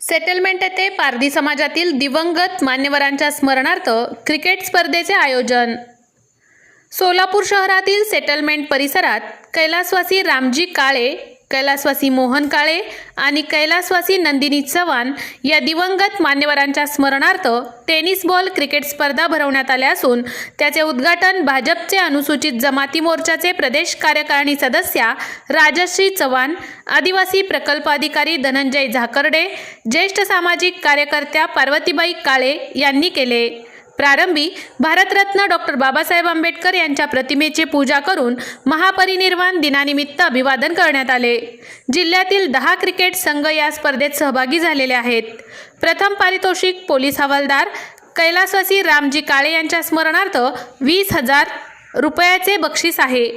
Settlement येथे पारधी समाजातील दिवंगत मान्यवरांच्या स्मरणार्थ क्रिकेट स्पर्धेचे आयोजन. सोलापूर शहरातील सेटलमेंट परिसरात कैलासवासी रामजी काळे कैलासवासी मोहन काळे आणि कैलासवासी नंदिनी चव्हाण या दिवंगत मान्यवरांच्या स्मरणार्थ टेनिस बॉल क्रिकेट स्पर्धा भरवण्यात आल्या असून त्याचे उद्घाटन भाजपचे अनुसूचित जमाती मोर्चाचे प्रदेश कार्यकारिणी सदस्या राजश्री चव्हाण आदिवासी प्रकल्प अधिकारी धनंजय झाकर्डे ज्येष्ठ सामाजिक कार्यकर्त्या पार्वतीबाई काळे यांनी केले. प्रारंभी भारतरत्न डॉक्टर बाबासाहेब आंबेडकर यांच्या प्रतिमेची पूजा करून महापरिनिर्वाण दिनानिमित्त अभिवादन करण्यात आले. जिल्ह्यातील दहा क्रिकेट संघ या स्पर्धेत सहभागी झालेले आहेत. प्रथम पारितोषिक पोलीस हवालदार कैलासवासी रामजी काळे यांच्या स्मरणार्थ वीस हजार रुपयाचे बक्षीस आहे.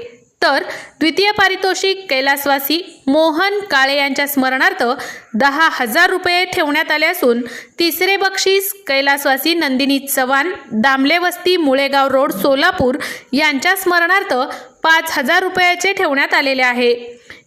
तर द्वितीय पारितोषिक कैलासवासी मोहन काळे यांच्या स्मरणार्थ दहा हजार रुपये ठेवण्यात आले असून तिसरे बक्षीस कैलासवासी नंदिनी चव्हाण दामले वस्ती मुळेगाव रोड सोलापूर यांच्या स्मरणार्थ पाच हजार रुपयाचे ठेवण्यात आलेले आहे.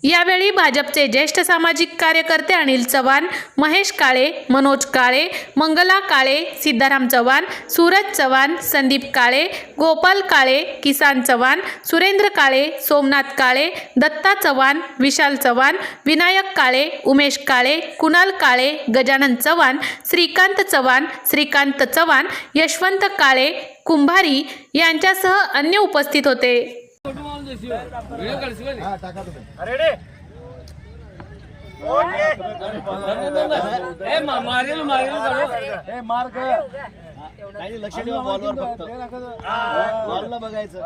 यावेळी भाजपचे ज्येष्ठ सामाजिक कार्यकर्ते अनिल चव्हाण महेश काळे मनोज काळे मंगला काळे सिद्धाराम चव्हाण सूरज चव्हाण संदीप काळे गोपाल काळे किसान चव्हाण सुरेंद्र काळे सोमनाथ काळे दत्ता चव्हाण विशाल चव्हाण विनायक काळे उमेश काळे कुणाल काळे गजानन चव्हाण श्रीकांत चव्हाण श्रीकांत चव्हाण यशवंत काळे कुंभारी यांच्यासह अन्य उपस्थित होते. हे काही लक्ष ठेवा बॉलवर फक्त बॉलला बघायचं